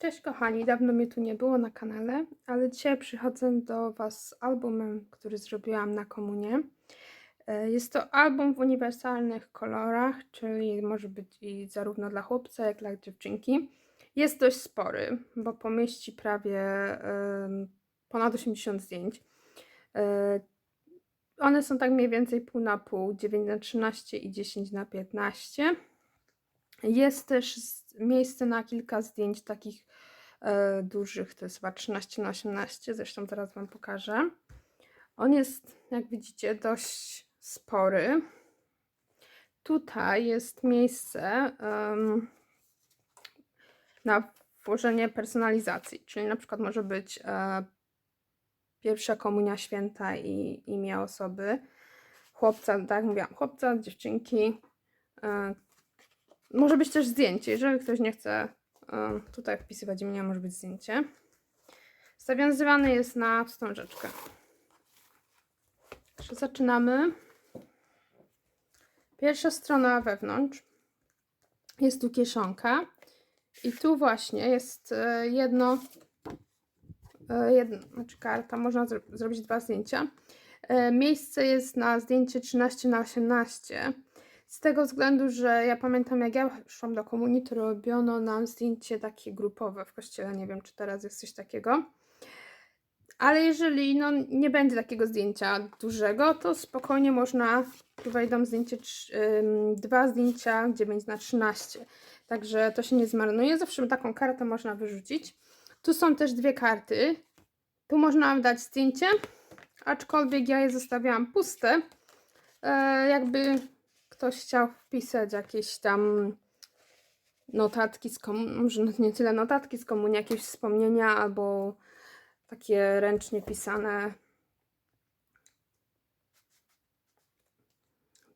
Cześć kochani, dawno mnie tu nie było na kanale, ale dzisiaj przychodzę do Was z albumem, który zrobiłam na komunie. E, Jest to album w uniwersalnych kolorach, czyli może być i zarówno dla chłopca, jak i dla dziewczynki. Jest dość spory, bo pomieści prawie ponad 80 zdjęć. E, One są tak mniej więcej pół na pół, 9 na 13 i 10 na 15. Jest też miejsce na kilka zdjęć takich e, dużych, to jest chyba 13 na 18, zresztą teraz Wam pokażę. On jest, jak widzicie, dość spory. Tutaj jest miejsce em, na włożenie personalizacji, czyli na przykład może być e, pierwsza komunia święta i imię osoby, chłopca, tak jak mówiłam, chłopca, dziewczynki, e, może być też zdjęcie. Jeżeli ktoś nie chce tutaj wpisywać imienia, może być zdjęcie. Zawiązywany jest na wstążeczkę. Zaczynamy. Pierwsza strona wewnątrz. Jest tu kieszonka. I tu właśnie jest e, jedno, e, jedno znaczy karta, można zro zrobić dwa zdjęcia. E, Miejsce jest na zdjęcie 13 na 18 z tego względu, że ja pamiętam, jak ja szłam do komunii, to robiono nam zdjęcie takie grupowe w kościele. Nie wiem, czy teraz jest coś takiego. Ale jeżeli no, nie będzie takiego zdjęcia dużego, to spokojnie można. Tu wejdą zdjęcie, dwa zdjęcia 9 na 13 Także to się nie zmarnuje. Zawsze taką kartę można wyrzucić. Tu są też dwie karty. Tu można dać zdjęcie, aczkolwiek ja je zostawiałam puste. E, jakby ktoś chciał wpisać jakieś tam notatki z komunii, może nie tyle notatki z komunii, jakieś wspomnienia albo takie ręcznie pisane.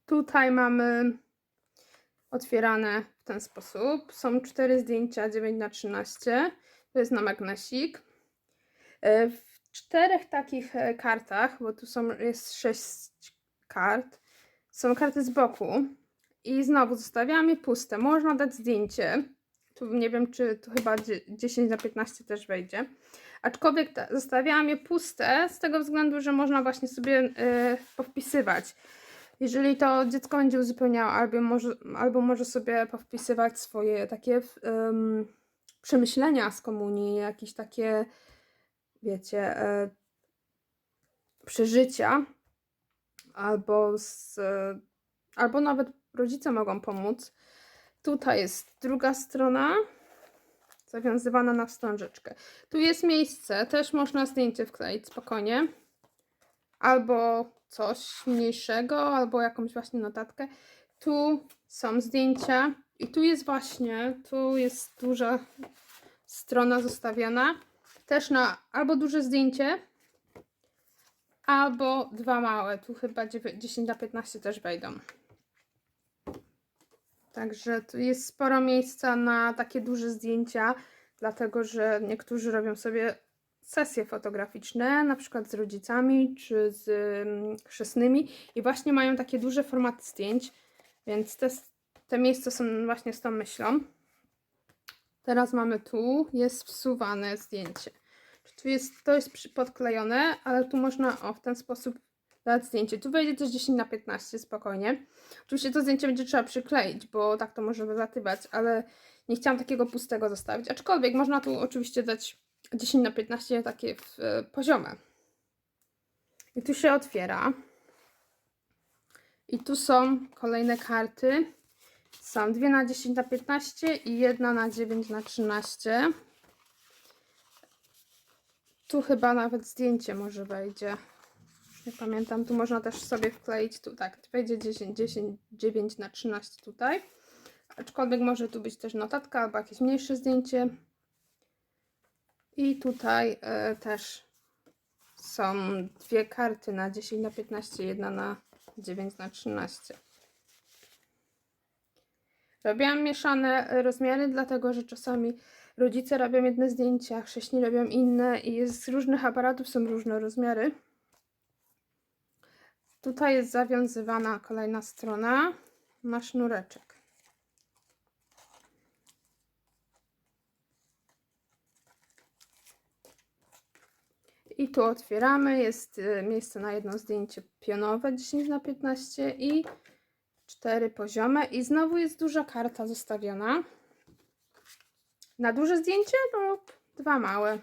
Tutaj mamy otwierane w ten sposób. Są cztery zdjęcia 9 na 13 To jest na magnesik. E, W czterech takich e, kartach, bo tu są, jest sześć kart, są karty z boku i znowu zostawiałam je puste. Można dać zdjęcie. Tu nie wiem, czy tu chyba dzie- 10 na 15 też wejdzie. Aczkolwiek ta, zostawiałam je puste z tego względu, że można właśnie sobie y, powpisywać. Jeżeli to dziecko będzie uzupełniało, albo może, albo może sobie powpisywać swoje takie ym, przemyślenia z komunii, jakieś takie, wiecie, y, przeżycia, albo z, albo nawet rodzice mogą pomóc. Tutaj jest druga strona, zawiązywana na wstążeczkę. Tu jest miejsce, też można zdjęcie wkleić spokojnie. Albo coś mniejszego, albo jakąś właśnie notatkę. Tu są zdjęcia i tu jest właśnie, tu jest duża strona zostawiona. Też na albo duże zdjęcie, albo dwa małe. Tu chyba dziewię- 10 na 15 też wejdą. Także tu jest sporo miejsca na takie duże zdjęcia, dlatego że niektórzy robią sobie sesje fotograficzne, na przykład z rodzicami czy z ym, chrzestnymi i właśnie mają takie duże formaty zdjęć, więc te, te miejsca są właśnie z tą myślą. Teraz mamy tu, jest wsuwane zdjęcie. Tu jest, to jest podklejone, ale tu można o w ten sposób dać zdjęcie. Tu wejdzie też 10 na 15 spokojnie. Oczywiście to zdjęcie będzie trzeba przykleić, bo tak to może wylatywać, ale nie chciałam takiego pustego zostawić. Aczkolwiek można tu oczywiście dać 10 na 15 takie w, e, poziome. I tu się otwiera. I tu są kolejne karty. Są dwie na 10 na 15 i jedna na 9 na 13. Tu chyba nawet zdjęcie może wejdzie. Nie pamiętam. Tu można też sobie wkleić. Tu tak, wejdzie 10, 10, 9 na 13 tutaj. Aczkolwiek może tu być też notatka albo jakieś mniejsze zdjęcie. I tutaj e, też są dwie karty na 10 na 15, jedna na 9 na 13. Robiłam mieszane rozmiary, dlatego że czasami rodzice robią jedne zdjęcia, chrześni robią inne i jest, z różnych aparatów są różne rozmiary. Tutaj jest zawiązywana kolejna strona na sznureczek. I tu otwieramy, jest y, miejsce na jedno zdjęcie pionowe 10 na 15 i cztery poziome i znowu jest duża karta zostawiona. Na duże zdjęcie lub dwa małe.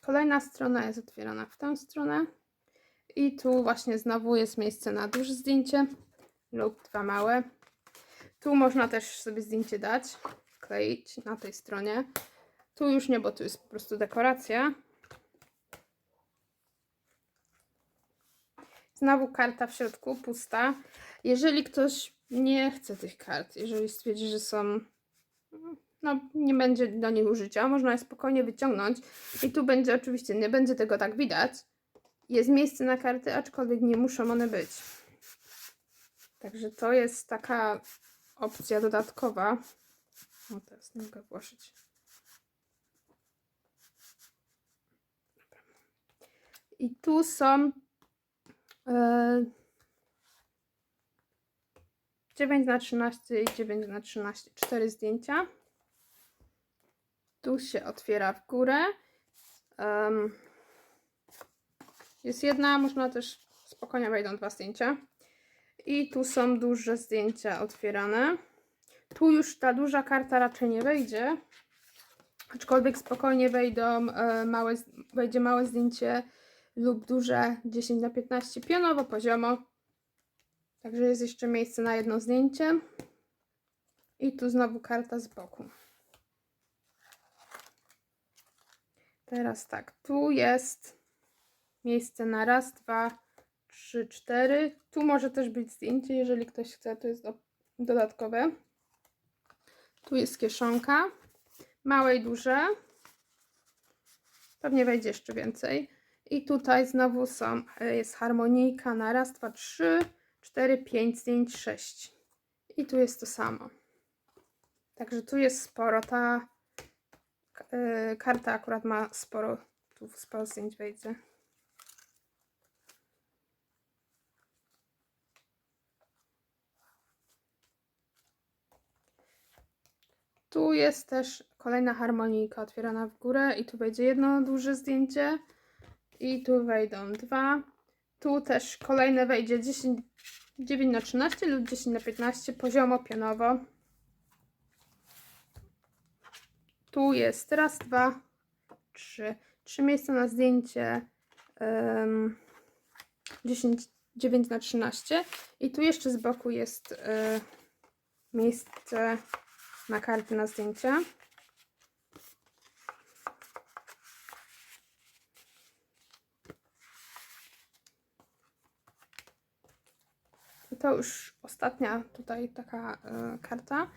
Kolejna strona jest otwierana w tę stronę. I tu właśnie znowu jest miejsce na duże zdjęcie lub dwa małe. Tu można też sobie zdjęcie dać, kleić na tej stronie. Tu już nie, bo tu jest po prostu dekoracja. Znowu karta w środku, pusta. Jeżeli ktoś nie chce tych kart, jeżeli stwierdzi, że są, no nie będzie do nich użycia, można je spokojnie wyciągnąć. I tu będzie oczywiście, nie będzie tego tak widać. Jest miejsce na karty, aczkolwiek nie muszą one być. Także to jest taka opcja dodatkowa. O, teraz nie mogę włożyć. I tu są e, 9 na 13 i 9 na 13, cztery zdjęcia. Tu się otwiera w górę. Em, jest jedna, można też spokojnie wejdą dwa zdjęcia. I tu są duże zdjęcia otwierane. Tu już ta duża karta raczej nie wejdzie. Aczkolwiek spokojnie wejdą e, małe, wejdzie małe zdjęcie lub duże 10 na 15 pionowo, poziomo. Także jest jeszcze miejsce na jedno zdjęcie. I tu znowu karta z boku. Teraz tak, tu jest miejsce na raz, dwa, trzy, cztery. Tu może też być zdjęcie, jeżeli ktoś chce, to jest do, dodatkowe. Tu jest kieszonka, małe i duże. Pewnie wejdzie jeszcze więcej. I tutaj znowu są, e, jest harmonijka na raz, dwa, trzy, cztery, pięć zdjęć, sześć. I tu jest to samo. Także tu jest sporo. Ta e, karta akurat ma sporo, tu sporo zdjęć wejdzie. Tu jest też kolejna harmonijka otwierana w górę i tu będzie jedno duże zdjęcie i tu wejdą dwa. Tu też kolejne wejdzie 10, 9 na 13 lub 10 na 15 poziomo pionowo. Tu jest raz, dwa, trzy. Trzy miejsca na zdjęcie um, 10, 9 na 13 i tu jeszcze z boku jest y, miejsce na karty na zdjęcia. To już ostatnia tutaj taka y, karta.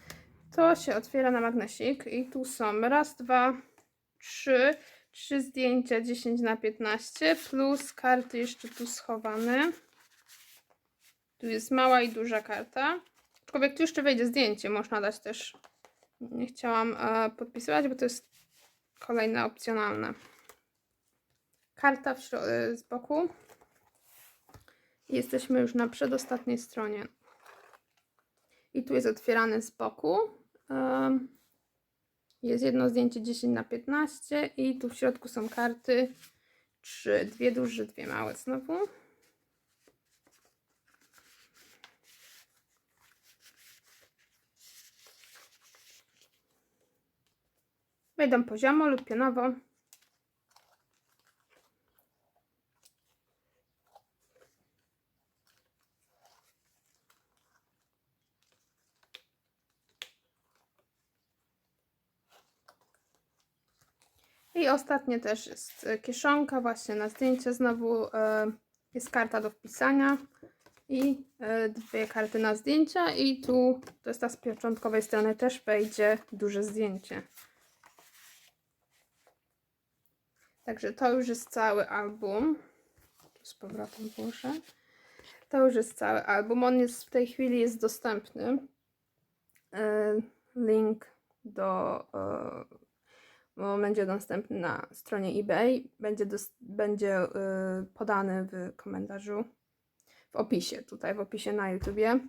To się otwiera na magnesik i tu są raz, dwa, trzy, trzy zdjęcia 10 na 15 plus karty jeszcze tu schowane. Tu jest mała i duża karta. Aczkolwiek tu jeszcze wejdzie zdjęcie, można dać też nie chciałam e, podpisywać, bo to jest kolejne opcjonalne. Karta w e, z boku. Jesteśmy już na przedostatniej stronie. I tu jest otwierane z boku. Jest jedno zdjęcie 10 na 15 i tu w środku są karty. Trzy, dwie duże, dwie małe znowu. Wejdą poziomo lub pionowo. I ostatnie też jest kieszonka, właśnie na zdjęcie znowu e, jest karta do wpisania i e, dwie karty na zdjęcia i tu, to jest ta z początkowej strony, też wejdzie duże zdjęcie. Także to już jest cały album. Z powrotem włożę. To już jest cały album. On jest w tej chwili jest dostępny. E, link do bo będzie dostępny na stronie eBay. Będzie, będzie podany w komentarzu w opisie, tutaj w opisie na YouTubie.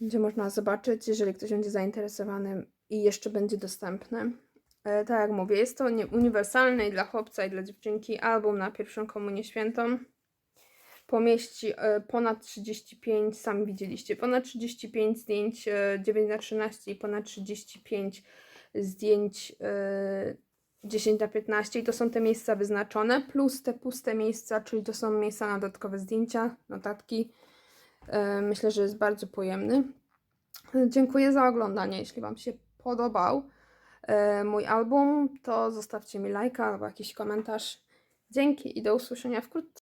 Będzie można zobaczyć, jeżeli ktoś będzie zainteresowany i jeszcze będzie dostępny. E, tak jak mówię, jest to uniwersalny dla chłopca i dla dziewczynki album na pierwszą komunię świętą. Pomieści e, ponad 35, sami widzieliście, ponad 35 zdjęć e, 9 na 13 i ponad 35 zdjęć e, 10 na 15 i to są te miejsca wyznaczone, plus te puste miejsca, czyli to są miejsca na dodatkowe zdjęcia, notatki. E, Myślę, że jest bardzo pojemny. Dziękuję za oglądanie. Jeśli Wam się podobał e, mój album, to zostawcie mi lajka albo jakiś komentarz. Dzięki i do usłyszenia wkrótce.